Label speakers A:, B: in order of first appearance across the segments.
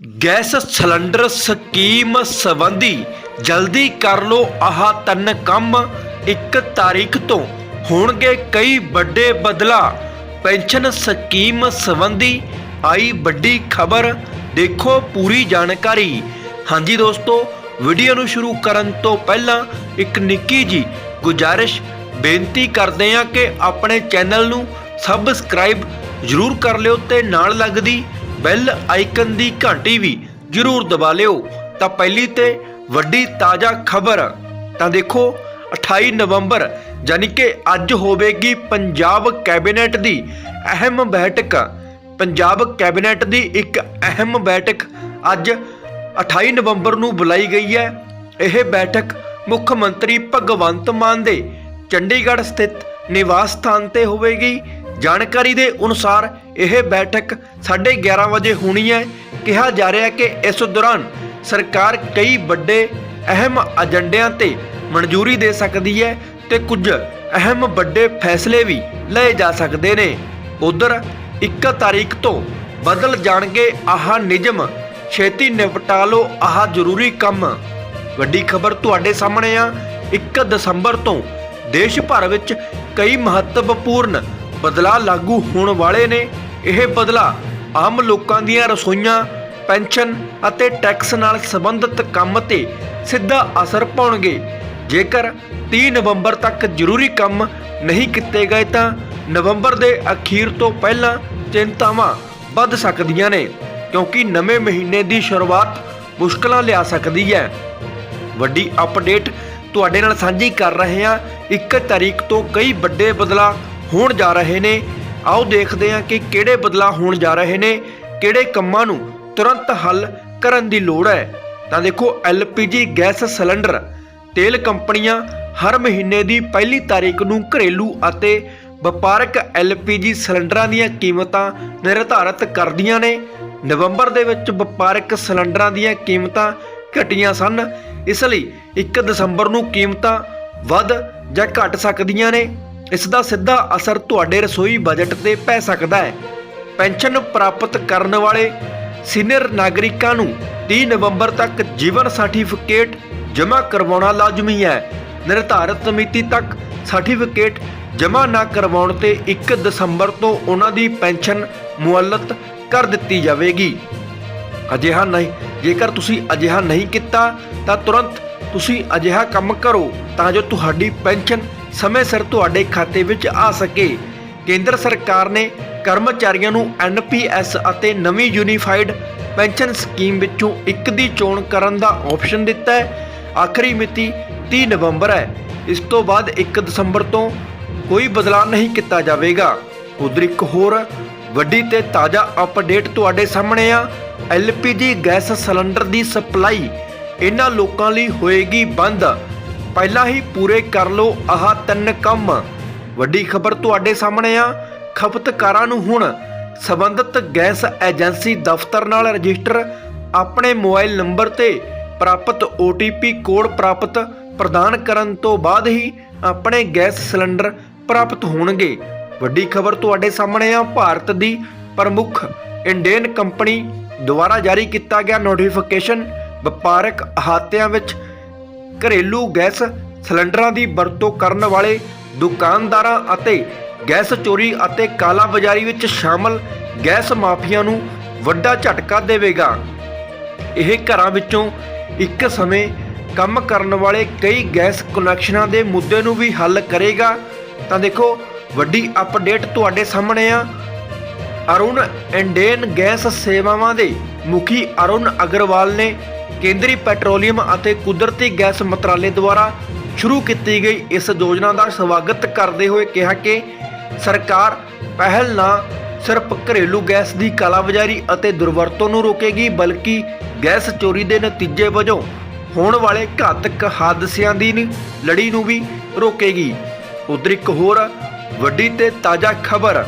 A: Gas cylinder scheme ਸੰਬੰਧੀ ਜਲਦੀ ਕਰ ਲੋ ਆਹ ਤਿੰਨ ਕੰਮ। ਇੱਕ ਤਾਰੀਖ ਤੋਂ ਹੋਣਗੇ ਕਈ ਵੱਡੇ ਬਦਲਾ ਪੈਨਸ਼ਨ ਸਕੀਮ ਸੰਬੰਧੀ ਆਈ ਵੱਡੀ ਖਬਰ। ਦੇਖੋ ਪੂਰੀ ਜਾਣਕਾਰੀ। ਹਾਂਜੀ ਦੋਸਤੋ, ਵੀਡੀਓ ਨੂੰ ਸ਼ੁਰੂ ਕਰਨ ਤੋਂ ਪਹਿਲਾਂ ਇੱਕ ਨਿੱਕੀ ਜੀ ਗੁਜਾਰਿਸ਼। ਬੇਨਤੀ ਕਰਦੇ ਹਾਂ ਕਿ ਆਪਣੇ ਚੈਨਲ ਨੂੰ ਸਬਸਕ੍ਰਾਈਬ ਜ਼ਰੂਰ ਕਰ ਲਿਓ ਤੇ ਨਾਲ ਲੱਗਦੀ ਬੈਲ ਆਈਕਨ ਦੀ ਘੰਟੀ ਵੀ ਜ਼ਰੂਰ ਦਬਾ ਲਿਓ। ਤਾਂ ਪਹਿਲੀ ਤੇ ਵੱਡੀ ਤਾਜ਼ਾ ਖਬਰ, ਤਾਂ ਦੇਖੋ 28 ਨਵੰਬਰ ਯਾਨੀ ਕਿ ਅੱਜ ਹੋਵੇਗੀ ਪੰਜਾਬ ਕੈਬਨਿਟ ਦੀ ਅਹਿਮ ਬੈਠਕ। ਪੰਜਾਬ ਕੈਬਨਿਟ ਦੀ ਇੱਕ ਅਹਿਮ ਬੈਠਕ ਅੱਜ 28 ਨਵੰਬਰ ਨੂੰ ਬੁਲਾਈ ਗਈ ਹੈ। ਇਹ ਬੈਠਕ ਮੁੱਖ ਮੰਤਰੀ ਭਗਵੰਤ ਮਾਨ ਦੇ ਚੰਡੀਗੜ੍ਹ ਸਥਿਤ ਨਿਵਾਸ ਸਥਾਨ ਤੇ ਹੋਵੇਗੀ। ਜਾਣਕਾਰੀ ਦੇ ਅਨੁਸਾਰ ਇਹ ਬੈਠਕ 11:30 ਵਜੇ ਹੋਣੀ ਹੈ। ਕਿਹਾ ਜਾ ਰਿਹਾ ਹੈ ਕਿ ਇਸ ਦੌਰਾਨ ਸਰਕਾਰ ਕਈ ਵੱਡੇ ਅਹਿਮ ਏਜੰਡਿਆਂ ਤੇ ਮਨਜ਼ੂਰੀ ਦੇ ਸਕਦੀ ਹੈ ਤੇ ਕੁਝ ਅਹਿਮ ਵੱਡੇ ਫੈਸਲੇ ਵੀ ਲਏ ਜਾ ਸਕਦੇ ਨੇ। ਉਧਰ 1 ਤਾਰੀਖ ਤੋਂ ਬਦਲ ਜਾਣਗੇ ਆਹ ਨਿਯਮ। ਛੇਤੀ ਨਿਪਟਾ ਲਓ, ਆਹ ਜ਼ਰੂਰੀ ਕੰਮ। ਵੱਡੀ ਖਬਰ ਤੁਹਾਡੇ ਸਾਹਮਣੇ ਆ। 1 ਦਸੰਬਰ ਤੋਂ ਦੇਸ਼ ਭਰ ਵਿੱਚ ਕਈ ਮਹੱਤਵਪੂਰਨ ਬਦਲਾਅ ਲਾਗੂ ਹੋਣ ਵਾਲੇ ਨੇ। ਇਹ ਬਦਲਾਅ ਆਮ ਲੋਕਾਂ ਦੀਆਂ ਰਸੋਈਆਂ, ਪੈਨਸ਼ਨ ਅਤੇ ਟੈਕਸ ਨਾਲ ਸੰਬੰਧਿਤ ਕੰਮ ਤੇ ਸਿੱਧਾ ਅਸਰ ਪਾਉਣਗੇ। ਜੇਕਰ 30 ਨਵੰਬਰ ਤੱਕ ਜ਼ਰੂਰੀ ਕੰਮ ਨਹੀਂ ਕੀਤੇ ਗਏ ਤਾਂ ਨਵੰਬਰ ਦੇ ਅਖੀਰ ਤੋਂ ਪਹਿਲਾਂ ਚਿੰਤਾਵਾਂ ਵੱਧ ਸਕਦੀਆਂ ਨੇ, ਕਿਉਂਕਿ ਨਵੇਂ ਮਹੀਨੇ ਦੀ ਸ਼ੁਰੂਆਤ ਮੁਸ਼ਕਲਾਂ ਲਿਆ ਸਕਦੀ ਹੈ। ਵੱਡੀ ਅਪਡੇਟ ਤੁਹਾਡੇ ਨਾਲ ਸਾਂਝੀ ਕਰ ਰਹੇ ਹਾਂ। 1 ਤਾਰੀਖ ਤੋਂ ਕਈ ਵੱਡੇ ਬਦਲਾਅ ਹੋਣ ਜਾ ਰਹੇ ਨੇ। ਆਓ ਦੇਖਦੇ ਹਾਂ ਕਿ ਕਿਹੜੇ ਬਦਲਾਅ ਹੋਣ ਜਾ ਰਹੇ ਨੇ, ਕਿਹੜੇ ਕੰਮਾਂ ਨੂੰ ਤੁਰੰਤ ਹੱਲ ਕਰਨ ਦੀ ਲੋੜ ਹੈ। ਤਾਂ ਦੇਖੋ LPG ਗੈਸ ਸਿਲੰਡਰ, ਤੇਲ ਕੰਪਨੀਆਂ ਹਰ ਮਹੀਨੇ ਦੀ ਪਹਿਲੀ ਤਾਰੀਖ ਨੂੰ ਘਰੇਲੂ ਅਤੇ ਵਪਾਰਕ LPG ਸਿਲੰਡਰਾਂ ਦੀਆਂ ਕੀਮਤਾਂ ਨਿਰਧਾਰਤ ਕਰਦੀਆਂ ਨੇ। ਨਵੰਬਰ ਦੇ ਵਿੱਚ ਵਪਾਰਕ ਸਿਲੰਡਰਾਂ ਦੀਆਂ ਕੀਮਤਾਂ ਘਟੀਆਂ ਸਨ। ਇਸ ਲਈ 1 ਦਸੰਬਰ ਨੂੰ ਕੀਮਤਾਂ ਵੱਧ ਜਾਂ ਘਟ ਸਕਦੀਆਂ ਨੇ। ਇਸ ਦਾ ਸਿੱਧਾ ਅਸਰ ਤੁਹਾਡੇ ਰਸੋਈ ਬਜਟ ਤੇ ਪੈ ਸਕਦਾ ਹੈ। ਪੈਨਸ਼ਨ ਪ੍ਰਾਪਤ ਕਰਨ ਵਾਲੇ ਸੀਨੀਅਰ ਨਾਗਰਿਕਾਂ ਨੂੰ 30 ਨਵੰਬਰ ਤੱਕ ਜੀਵਨ ਸਰਟੀਫਿਕੇਟ ਜਮ੍ਹਾਂ ਕਰਵਾਉਣਾ ਲਾਜ਼ਮੀ ਹੈ। ਨਿਰਧਾਰਤ ਮਿਤੀ ਤੱਕ ਸਰਟੀਫਿਕੇਟ ਜਮ੍ਹਾਂ ਨਾ ਕਰਵਾਉਣ ਤੇ 1 ਦਸੰਬਰ ਤੋਂ ਉਹਨਾਂ ਦੀ ਪੈਨਸ਼ਨ ਮੁਅੱਲਤ ਕਰ ਦਿੱਤੀ ਜਾਵੇਗੀ। ਅਜਿਹਾ ਨਹੀਂ, ਜੇਕਰ ਤੁਸੀਂ ਅਜਿਹਾ ਨਹੀਂ ਕੀਤਾ, ਤਾਂ ਤੁਰੰਤ ਤੁਸੀਂ ਅਜਿਹਾ ਕੰਮ ਕਰੋ ਤਾਂ ਜੋ ਤੁਹਾਡੀ ਪੈਨਸ਼ਨ ਸਮੇਂ ਸਿਰ ਤੁਹਾਡੇ ਖਾਤੇ ਵਿੱਚ ਆ ਸਕੇ। ਕੇਂਦਰ ਸਰਕਾਰ ਨੇ ਕਰਮਚਾਰੀਆਂ ਨੂੰ ਐਨਪੀਐਸ ਅਤੇ ਨਵੀਂ ਯੂਨੀਫਾਈਡ ਪੈਨਸ਼ਨ ਸਕੀਮ ਵਿੱਚੋਂ ਇੱਕ ਦੀ ਚੋਣ ਕਰਨ ਦਾ ਆਪਸ਼ਨ ਦਿੱਤਾ ਹੈ। ਆਖਰੀ ਮਿਤੀ 30 ਨਵੰਬਰ ਹੈ। ਇਸ ਤੋਂ ਬਾਅਦ 1 ਦਸੰਬਰ ਤੋਂ ਕੋਈ ਬਦਲਾਅ ਨਹੀਂ ਕੀਤਾ ਜਾਵੇਗਾ। ਉਧਰ ਇੱਕ ਹੋਰ ਵੱਡੀ ਤੇ ਤਾਜ਼ਾ ਅਪਡੇਟ ਤੁਹਾਡੇ ਸਾਹਮਣੇ ਆ। ਐਲਪੀਜੀ ਗੈਸ ਸਿਲੰਡਰ ਦੀ ਸਪਲਾਈ ਇਹਨਾਂ ਲੋਕਾਂ ਲਈ ਹੋਏਗੀ ਬੰਦ। ਪਹਿਲਾਂ ਹੀ ਪੂਰੇ ਕਰ ਲਓ ਆਹ ਤਿੰਨ ਕੰਮ। ਵੱਡੀ ਖਬਰ ਤੁਹਾਡੇ ਸਾਹਮਣੇ ਆ। ਖਪਤਕਾਰਾਂ ਨੂੰ ਹੁਣ ਸਬੰਧਤ ਗੈਸ ਏਜੰਸੀ ਦਫ਼ਤਰ ਨਾਲ ਰਜਿਸਟਰ। ਆਪਣੇ ਮੋਬਾਈਲ ਨੰਬਰ ਤੇ ਪ੍ਰਾਪਤ OTP ਕੋਡ ਪ੍ਰਾਪਤ ਪ੍ਰਦਾਨ ਕਰਨ ਤੋਂ ਬਾਅਦ ਹੀ ਆਪਣੇ ਗੈਸ ਸਿਲੰਡਰ ਪ੍ਰਾਪਤ ਹੋਣਗੇ। ਵੱਡੀ ਖਬਰ ਤੁਹਾਡੇ ਸਾਹਮਣੇ ਆ। ਭਾਰਤ ਦੀ ਪ੍ਰਮੁੱਖ ਇੰਡੀਅਨ ਕੰਪਨੀ ਦੁਆਰਾ ਜਾਰੀ ਕੀਤਾ ਗਿਆ ਨੋਟੀਫਿਕੇਸ਼ਨ ਵਪਾਰਕ ਅਹਾਤਿਆਂ ਵਿੱਚ ਘਰੇਲੂ ਗੈਸ ਸਿਲੰਡਰਾਂ ਦੀ ਵਰਤੋਂ ਕਰਨ ਵਾਲੇ ਦੁਕਾਨਦਾਰਾਂ ਅਤੇ ਗੈਸ ਚੋਰੀ ਅਤੇ ਕਾਲਾ ਬਾਜ਼ਾਰੀ ਵਿੱਚ ਸ਼ਾਮਲ ਗੈਸ ਮਾਫੀਆ ਨੂੰ ਵੱਡਾ ਝਟਕਾ ਦੇਵੇਗਾ। ਇਹ ਘਰਾਂ ਵਿੱਚੋਂ ਇੱਕ ਸਮੇਂ ਕੰਮ ਕਰਨ ਵਾਲੇ ਕਈ ਗੈਸ ਕਨੈਕਸ਼ਨਾਂ ਦੇ ਮੁੱਦੇ ਨੂੰ ਵੀ ਹੱਲ ਕਰੇਗਾ। ਤਾਂ ਦੇਖੋ, ਵੱਡੀ ਅਪਡੇਟ ਤੁਹਾਡੇ ਸਾਹਮਣੇ ਆ। ਅਰੁਣ ਇੰਡੀਅਨ ਗੈਸ ਸੇਵਾਵਾਂ ਦੇ ਮੁਖੀ ਅਰੁਣ ਅਗਰਵਾਲ ਨੇ ਕੇਂਦਰੀ ਪੈਟਰੋਲੀਅਮ ਅਤੇ ਕੁਦਰਤੀ ਗੈਸ ਮੰਤਰਾਲੇ ਦੁਆਰਾ ਸ਼ੁਰੂ ਕੀਤੀ ਗਈ ਇਸ ਯੋਜਨਾ ਦਾ ਸਵਾਗਤ ਕਰਦੇ ਹੋਏ ਕਿਹਾ ਕਿ ਸਰਕਾਰ ਪਹਿਲ ਨਾ ਸਿਰਫ ਘਰੇਲੂ ਗੈਸ ਦੀ ਕਾਲਾਬਾਜ਼ਾਰੀ ਅਤੇ ਦੁਰਵਰਤੋਂ ਨੂੰ ਰੋਕੇਗੀ, ਬਲਕਿ ਗੈਸ ਚੋਰੀ ਦੇ ਨਤੀਜੇ ਵਜੋਂ ਹੋਣ ਵਾਲੇ ਘਾਤਕ ਹਾਦਸਿਆਂ ਦੀ ਲੜੀ ਨੂੰ ਵੀ ਰੋਕੇਗੀ। ਉਧਰ ਇੱਕ ਹੋਰ ਵੱਡੀ ਤੇ ਤਾਜ਼ਾ ਖਬਰ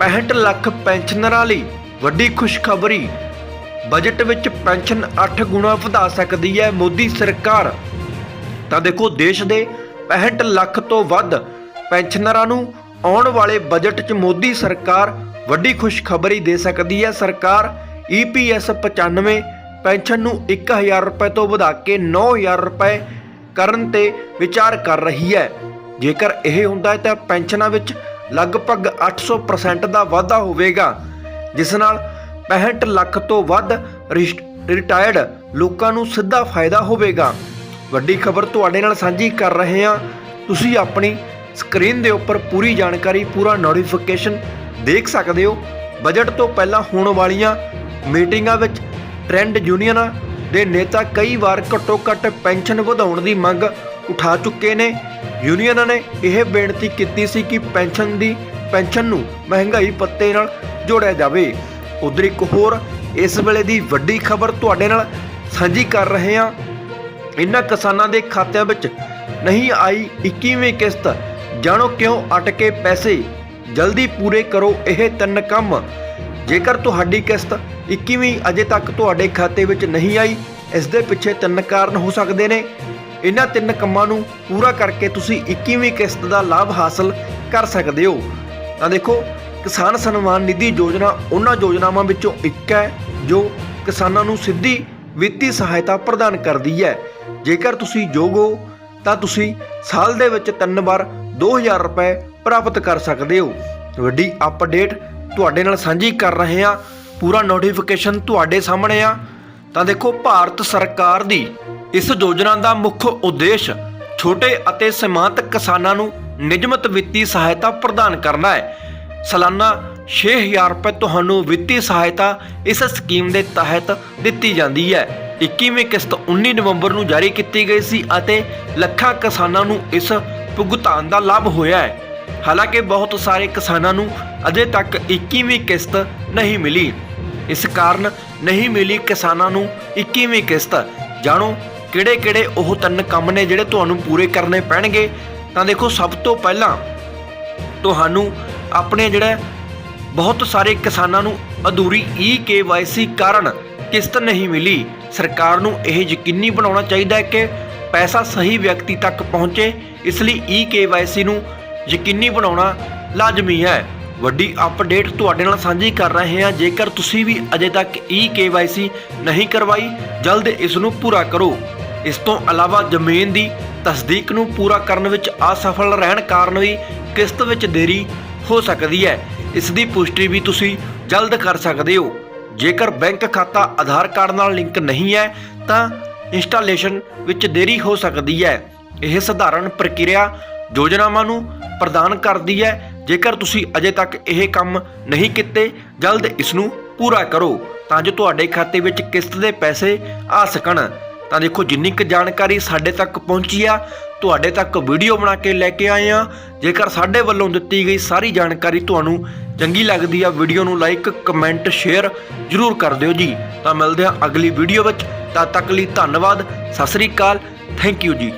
A: 65 ਲੱਖ ਪੈਨਸ਼ਨਰਾਂ ਲਈ ਵੱਡੀ ਖੁਸ਼ਖਬਰੀ ਬਜਟ ਵਿੱਚ ਪੈਨਸ਼ਨ 8 ਗੁਣਾ ਵਧਾ ਸਕਦੀ ਹੈ ਮੋਦੀ ਸਰਕਾਰ। ਤਾਂ ਦੇਖੋ, ਦੇਸ਼ ਦੇ 65 ਲੱਖ ਤੋਂ ਵੱਧ ਪੈਨਸ਼ਨਰਾਂ ਨੂੰ ਆਉਣ ਵਾਲੇ ਬਜਟ 'ਚ ਮੋਦੀ ਸਰਕਾਰ ਵੱਡੀ ਖੁਸ਼ਖਬਰੀ ਦੇ ਸਕਦੀ ਹੈ। ਸਰਕਾਰ EPS 95 ਪੈਨਸ਼ਨ ਨੂੰ 1000 ਰੁਪਏ ਤੋਂ ਵਧਾ ਕੇ 9000 ਰੁਪਏ ਕਰਨ ਤੇ ਵਿਚਾਰ ਕਰ ਰਹੀ ਹੈ। ਜੇਕਰ ਇਹ ਹੁੰਦਾ ਹੈ ਤਾਂ ਪੈਨਸ਼ਨਾਂ ਵਿੱਚ ਲਗਭਗ 800% ਦਾ ਵਾਧਾ ਹੋਵੇਗਾ, ਜਿਸ ਨਾਲ 65 ਲੱਖ ਤੋਂ ਵੱਧ ਰਿਸ਼- ਰਿਟਾਇਰਡ ਲੋਕਾਂ ਨੂੰ ਸਿੱਧਾ ਫਾਇਦਾ ਹੋਵੇਗਾ। ਵੱਡੀ ਖਬਰ ਤੁਹਾਡੇ ਨਾਲ ਸਾਂਝੀ ਕਰ ਰਹੇ ਹਾਂ। ਤੁਸੀਂ ਆਪਣੀ ਸਕਰੀਨ ਦੇ ਉੱਪਰ ਪੂਰੀ ਜਾਣਕਾਰੀ, ਪੂਰਾ ਨੋਟੀਫਿਕੇਸ਼ਨ ਦੇਖ ਸਕਦੇ ਹੋ। ਬਜਟ ਤੋਂ ਪਹਿਲਾਂ ਹੋਣ ਵਾਲੀਆਂ ਮੀਟਿੰਗਾਂ ਵਿੱਚ ਟ੍ਰੈਂਡ ਯੂਨੀਅਨਾਂ ਦੇ ਨੇਤਾ ਕਈ ਵਾਰ ਘੱਟੋ ਘੱਟ ਪੈਨਸ਼ਨ ਵਧਾਉਣ ਦੀ ਮੰਗ ਉਠਾ ਚੁੱਕੇ ਨੇ। ਯੂਨੀਅਨਾਂ ਨੇ ਇਹ ਬੇਨਤੀ ਕੀਤੀ ਸੀ ਕਿ ਪੈਨਸ਼ਨ ਦੀ, ਪੈਨਸ਼ਨ ਨੂੰ ਮਹਿੰਗਾਈ ਪੱਤੇ ਨਾਲ ਜੋੜਿਆ ਜਾਵੇ। ਉਧਰ ਇੱਕ ਹੋਰ ਇਸ ਵੇਲੇ ਦੀ ਵੱਡੀ ਖਬਰ ਤੁਹਾਡੇ ਨਾਲ ਸਾਂਝੀ ਕਰ ਰਹੇ ਹਾਂ। ਇਨ੍ਹਾਂ ਕਿਸਾਨਾਂ ਦੇ ਖਾਤਿਆਂ ਵਿੱਚ ਨਹੀਂ ਆਈ 21ਵੀਂ ਕਿਸ਼ਤ। ਜਾਣੋ ਕਿਉਂ ਅਟਕੇ ਪੈਸੇ ਜਲਦੀ ਪੂਰੇ ਕਰੋ ਇਹ ਤਿੰਨ ਕੰਮ। ਜੇਕਰ ਤੁਹਾਡੀ ਕਿਸ਼ਤ 21ਵੀਂ ਅਜੇ ਤੱਕ ਤੁਹਾਡੇ ਖਾਤੇ ਵਿੱਚ ਨਹੀਂ ਆਈ, ਇਸ ਦੇ ਪਿੱਛੇ ਤਿੰਨ ਕਾਰਨ ਹੋ ਸਕਦੇ ਨੇ। ਇਹਨਾਂ ਤਿੰਨ ਕੰਮਾਂ ਨੂੰ ਪੂਰਾ ਕਰਕੇ ਤੁਸੀਂ 21ਵੀਂ ਕਿਸ਼ਤ ਦਾ ਲਾਭ ਹਾਸਲ ਕਰ ਸਕਦੇ ਹੋ। ਤਾਂ ਦੇਖੋ ਕਿਸਾਨ ਸਨਮਾਨ ਨਿਧੀ ਯੋਜਨਾ ਉਹਨਾਂ ਯੋਜਨਾਵਾਂ ਵਿੱਚੋਂ ਇੱਕ ਹੈ, ਜੋ ਕਿਸਾਨਾਂ ਨੂੰ ਸਿੱਧੀ ਵਿੱਤੀ ਸਹਾਇਤਾ ਪ੍ਰਦਾਨ ਕਰਦੀ ਹੈ। ਜੇਕਰ ਤੁਸੀਂ ਯੋਗ ਹੋ ਤਾਂ ਤੁਸੀਂ ਸਾਲ ਦੇ ਵਿੱਚ ਤਿੰਨ ਵਾਰ 2000 ਰੁਪਏ ਪ੍ਰਾਪਤ ਕਰ ਸਕਦੇ ਹੋ। ਵੱਡੀ ਅਪਡੇਟ ਤੁਹਾਡੇ ਨਾਲ ਸਾਂਝੀ ਕਰ ਰਹੇ ਹਾਂ। ਪੂਰਾ ਨੋਟੀਫਿਕੇਸ਼ਨ ਤੁਹਾਡੇ ਸਾਹਮਣੇ ਆ। ਤਾਂ ਦੇਖੋ, ਭਾਰਤ ਸਰਕਾਰ ਦੀ ਇਸ ਯੋਜਨਾ ਦਾ ਮੁੱਖ ਉਦੇਸ਼ ਛੋਟੇ ਅਤੇ ਸੀਮਾਂਤ ਕਿਸਾਨਾਂ ਨੂੰ ਨਿਯਮਤ ਵਿੱਤੀ ਸਹਾਇਤਾ ਪ੍ਰਦਾਨ ਕਰਨਾ ਹੈ। ਸਾਲਾਨਾ 6000 ਰੁਪਏ ਤੁਹਾਨੂੰ ਵਿੱਤੀ ਸਹਾਇਤਾ ਇਸ ਸਕੀਮ ਦੇ ਤਹਿਤ ਦਿੱਤੀ ਜਾਂਦੀ ਹੈ। 21ਵੀਂ ਕਿਸ਼ਤ 19 ਨਵੰਬਰ ਨੂੰ ਜਾਰੀ ਕੀਤੀ ਗਈ ਸੀ ਅਤੇ ਲੱਖਾਂ ਕਿਸਾਨਾਂ ਨੂੰ ਇਸ ਭੁਗਤਾਨ ਦਾ ਲਾਭ ਹੋਇਆ ਹੈ। ਹਾਲਾਂਕਿ ਬਹੁਤ ਸਾਰੇ ਕਿਸਾਨਾਂ ਨੂੰ ਅਜੇ ਤੱਕ 21ਵੀਂ ਕਿਸ਼ਤ ਨਹੀਂ ਮਿਲੀ। ਇਸ ਕਾਰਨ ਨਹੀਂ ਮਿਲੀ ਕਿਸਾਨਾਂ ਨੂੰ 21ਵੀਂ ਕਿਸ਼ਤ। ਜਾਣੋ ਕਿਹੜੇ-ਕਿਹੜੇ ਉਹ ਤਿੰਨ ਕੰਮ ਨੇ ਜਿਹੜੇ ਤੁਹਾਨੂੰ ਪੂਰੇ ਕਰਨੇ ਪੈਣਗੇ? ਤਾਂ ਦੇਖੋ ਸਭ ਤੋਂ ਪਹਿਲਾਂ ਤੁਹਾਨੂੰ ਆਪਣੇ ਜਿਹੜਾ ਬਹੁਤ ਸਾਰੇ ਕਿਸਾਨਾਂ ਨੂੰ ਅਧੂਰੀ ਈ ਕਾਰਨ ਕਿਸ਼ਤ ਨਹੀਂ ਮਿਲੀ। ਸਰਕਾਰ ਨੂੰ ਇਹ ਯਕੀਨੀ ਬਣਾਉਣਾ ਚਾਹੀਦਾ ਹੈ ਕਿ ਪੈਸਾ ਸਹੀ ਵਿਅਕਤੀ ਤੱਕ ਪਹੁੰਚੇ, ਇਸ ਲਈ ਈ ਨੂੰ ਯਕੀਨੀ ਬਣਾਉਣਾ ਲਾਜ਼ਮੀ ਹੈ। ਵੱਡੀ ਅਪਡੇਟ ਤੁਹਾਡੇ ਨਾਲ ਸਾਂਝੀ ਕਰ ਰਹੇ ਹਾਂ। ਜੇਕਰ ਤੁਸੀਂ ਵੀ ਅਜੇ ਤੱਕ ਈ ਨਹੀਂ ਕਰਵਾਈ, ਜਲਦ ਇਸ ਨੂੰ ਪੂਰਾ ਕਰੋ। ਇਸ ਤੋਂ ਇਲਾਵਾ ਜ਼ਮੀਨ ਦੀ ਤਸਦੀਕ ਨੂੰ ਪੂਰਾ ਕਰਨ ਵਿੱਚ ਅਸਫਲ ਰਹਿਣ ਕਾਰਨ ਵੀ ਕਿਸ਼ਤ ਵਿੱਚ ਦੇਰੀ ਹੋ ਸਕਦੀ ਹੈ। ਇਸ ਦੀ ਪੁਸ਼ਟੀ ਵੀ ਤੁਸੀਂ ਜਲਦ ਕਰ ਸਕਦੇ ਹੋ। ਜੇਕਰ ਬੈਂਕ ਖਾਤਾ ਆਧਾਰ ਕਾਰਡ ਨਾਲ ਲਿੰਕ ਨਹੀਂ ਹੈ, ਤਾਂ ਇੰਸਟਾਲੇਸ਼ਨ ਵਿੱਚ ਦੇਰੀ ਹੋ ਸਕਦੀ ਹੈ। ਇਹ ਸਧਾਰਨ ਪ੍ਰਕਿਰਿਆ ਯੋਜਨਾਵਾਂ ਨੂੰ ਪ੍ਰਦਾਨ ਕਰਦੀ ਹੈ। ਜੇਕਰ ਤੁਸੀਂ ਅਜੇ ਤੱਕ ਇਹ ਕੰਮ ਨਹੀਂ ਕੀਤੇ, ਜਲਦ ਇਸ ਨੂੰ ਪੂਰਾ ਕਰੋ ਤਾਂ ਜੋ ਤੁਹਾਡੇ ਖਾਤੇ ਵਿੱਚ ਕਿਸ਼ਤ ਦੇ ਪੈਸੇ ਆ ਸਕਣ। ਤਾਂ ਦੇਖੋ ਜਿੰਨੀ ਕੁ ਜਾਣਕਾਰੀ ਸਾਡੇ ਤੱਕ ਪਹੁੰਚੀ ਆ, ਤੁਹਾਡੇ ਤੱਕ ਵੀਡੀਓ ਬਣਾ ਕੇ ਲੈ ਕੇ ਆਏ ਆ। ਜੇਕਰ ਸਾਡੇ ਵੱਲੋਂ ਦਿੱਤੀ ਗਈ ਸਾਰੀ ਜਾਣਕਾਰੀ ਤੁਹਾਨੂੰ ਚੰਗੀ ਲੱਗਦੀ ਆ, ਵੀਡੀਓ ਨੂੰ ਲਾਈਕ, ਕਮੈਂਟ, ਸ਼ੇਅਰ ਜਰੂਰ ਕਰ ਦਿਓ ਜੀ। ਤਾਂ ਮਿਲਦੇ ਆ ਅਗਲੀ ਵੀਡੀਓ ਵਿੱਚ। ਤਦ ਤੱਕ ਲਈ ਧੰਨਵਾਦ, ਸਤਿ ਸ੍ਰੀ ਅਕਾਲ, ਥੈਂਕ ਯੂ ਜੀ।